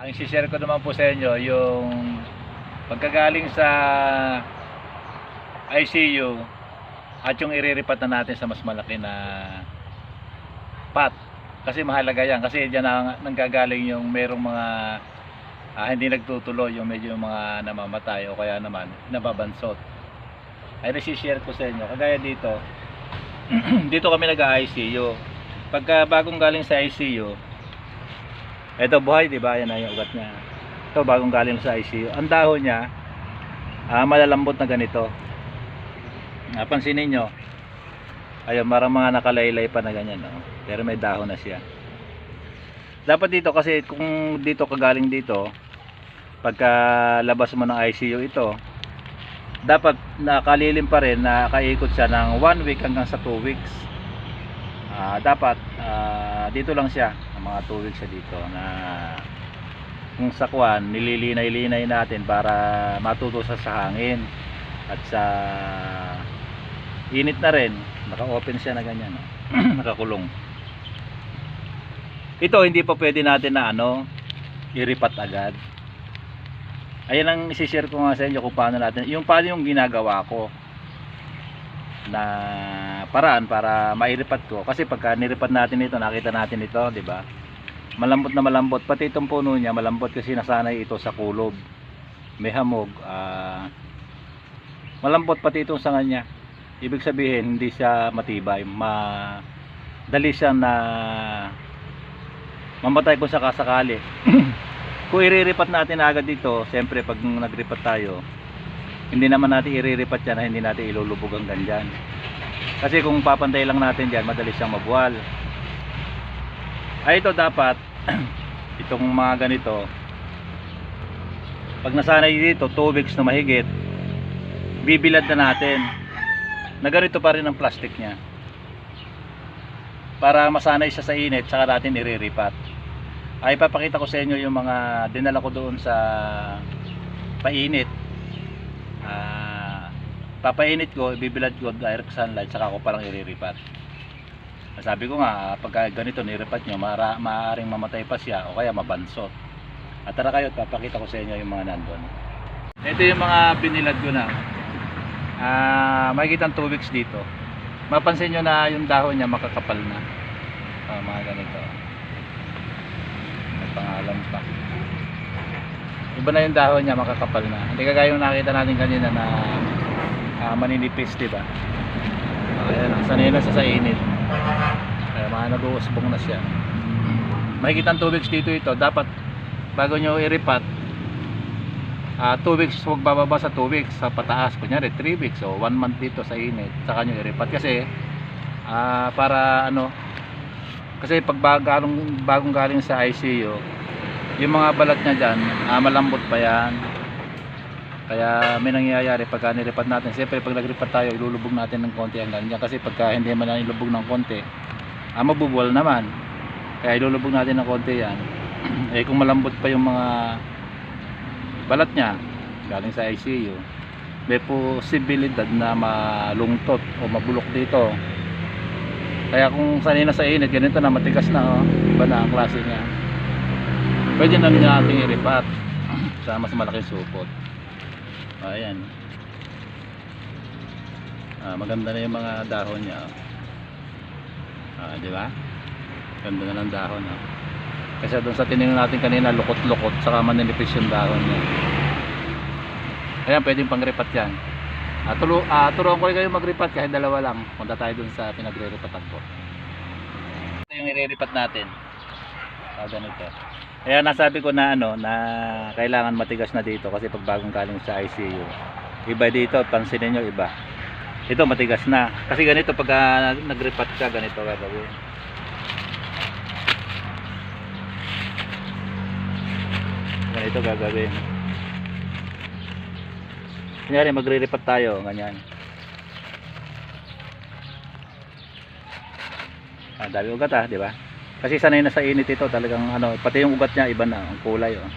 Ang share ko naman po sa inyo yung pagkagaling sa ICU at yung iriripat na natin sa mas malaki na pot. Kasi mahalaga yan. Kasi dyan ang nanggagaling yung merong mga ah, hindi nagtutuloy, yung medyo yung mga namamatay o kaya naman nababansot. Ay share ko sa inyo. Kagaya dito, dito kami nag-ICU. Pagka bagong galing sa ICU, ito buhay, di ba? Yan na yung ugat niya. Ito bagong galing sa ICU. Ang dahon niya, ah, malalambot na ganito. Napansin ninyo, ayun, marang mga nakalaylay pa na ganyan. No? Pero may dahon na siya. Dapat dito kasi kung dito kagaling dito, pagka labas mo ng ICU ito, dapat nakalilim pa rin, nakaikot siya ng 1 week hanggang sa 2 weeks. Ah, dapat ah, dito lang siya, mga 2 weeks siya dito na kung sa kwan, nililinay-linay natin para matutusa sa hangin at sa init na rin, naka-open siya na ganyan, no? nakakulong. Ito hindi pa pwede natin na ano, iripat agad. Ayan ang isi-share ko nga sa inyo kung paano natin, yung paano yung ginagawa ko na paraan para mairipat ko. Kasi pagka niripat natin ito nakita natin ito di ba? Malambot na malambot. Pati itong puno niya malambot kasi nasanay ito sa kulob may hamog ah, malambot pati itong sanga niya. Ibig sabihin hindi siya matibay. Ma dali siya na mamatay kung sakasakali. Kung iriripat natin agad dito siyempre pag nagripat tayo hindi naman natin iriripat yan hindi natin ilulubog hanggang dyan kasi kung papantay lang natin dyan madali siyang mabuwal. Ay ito dapat itong mga ganito. Pag nasanay dito 2 weeks na mahigit bibilad na natin. Na ganito pa rin ang plastic niya. Para masanay siya sa init saka natin iriripat ay papakita ko sa inyo yung mga dinala ko doon sa painit. Ah papainit ko, ibibilad ko direct sunlight saka ako parang iriripat. Sabi ko nga pagka ganito niripat nyo mara, maaaring mamatay pa siya o kaya mabansot. At tara kayo papakita ko sa inyo yung mga nandun. Ito yung mga binilad ko na. Ah makikita 2 weeks dito. Mapansin nyo na yung dahon niya makakapal na. Ah, mga ganito. May pangalan pa. Iba na yung dahon niya makakapal na. Hindi kagaya yung nakita natin kanina na ah, maninipis diba ayan sanay na siya sa init. Kaya mga nag-uusbong na siya. Makikita 2 weeks dito ito. Dapat bago nyo iripat 2 weeks huwag bababa sa 2 weeks. Sa pataas kunyari 3 weeks o 1 month dito sa init saka nyo iripat. Kasi ah, para ano kasi pag bagong, bagong galing sa ICU yung mga balat niya dyan ah, malambot pa yan kaya may nangyayari pagka nilipat natin siyempre pag naglipat tayo ilulubog natin ng konti hanggang dyan kasi pagka hindi man lang ilubog ng konti ah, mabubuwal naman. Kaya ilulubog natin ng konti yan. Eh kung malambot pa yung mga balat niya galing sa ICU may posibilidad na malungtot o mabulok dito. Kaya kung sanay na sa init ganito na matigas na oh. iba na ang klase niya. Pwede na natin iripat sa mas malaking supot ayan ah, maganda na yung mga dahon niya ah, di ba ganda na ng dahon oh. kasi doon sa tinignan natin kanina lukot-lukot saka maninipis yung dahon niya ayan pwedeng pangripat yan Ah, tulo, ah, turuan ko kayo magripat kahit dalawa lang. Punta tayo dun sa pinagre-ripatan ko. Ito yung iriripat natin. Ah, ganito. Kaya nasabi ko na ano, na kailangan matigas na dito kasi pag bagong galing sa ICU. Iba dito, pansinin nyo iba. Ito matigas na. Kasi ganito pag ah, nagripat ka, ganito gagawin. Ganito gagawin. Kunyari magre-repat tayo, ganyan. Ah, dami ugat ah, di ba? Kasi sanay na sa init ito, talagang ano, pati yung ugat niya iba na, ang kulay oh.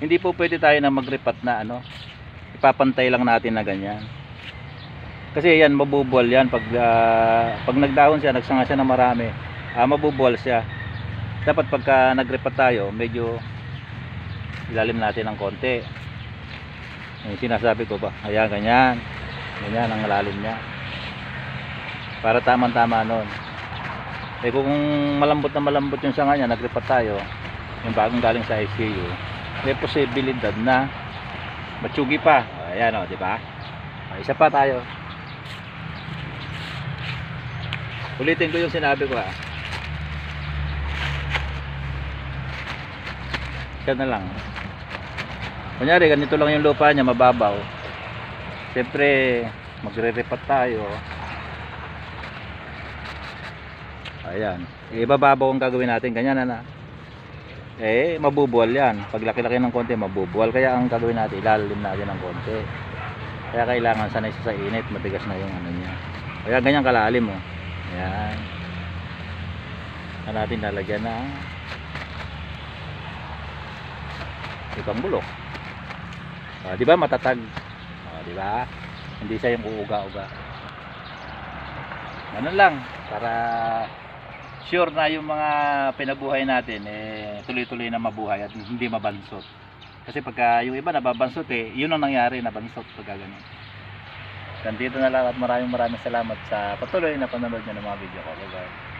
Hindi po pwede tayo na magrepat na ano, ipapantay lang natin na ganyan. Kasi yan, mabubuwal yan pag ah, pag nagdahon siya, nagsanga siya na marami, ah, mabubuwal siya. Dapat pagka nagrepat tayo, medyo ilalim natin ng konti yung sinasabi ko ba ayan ganyan ganyan ang lalim niya para tamang tama nun eh kung malambot na malambot yung sanga niya nagripat tayo yung bagong galing sa ICU may posibilidad na matsugi pa ayan o di ba Ah, isa pa tayo ulitin ko yung sinabi ko ah Yan na lang. Kunyari, ganito lang yung lupa niya, mababaw. Siyempre, magre-repat tayo. Ayan. Ibababaw ang gagawin natin. Ganyan na na. Eh, mabubuwal yan. Pag laki-laki ng konti, mabubuwal. Kaya ang gagawin natin, ilalim natin ng konti. Kaya kailangan sanay siya sa init. Matigas na yung ano niya. Kaya ganyan kalalim mo. Ayan. Saan natin lalagyan na ibang bulok. Ah, di ba matatag? Ah, di ba? Hindi siya yung uuga-uga. Ganun lang para sure na yung mga pinabuhay natin eh tuloy-tuloy na mabuhay at hindi mabansot. Kasi pagka yung iba nababansot eh, yun ang nangyari, nabansot pagka ganun. Ganito na lang at maraming maraming salamat sa patuloy na panonood nyo ng mga video ko. Bye-bye.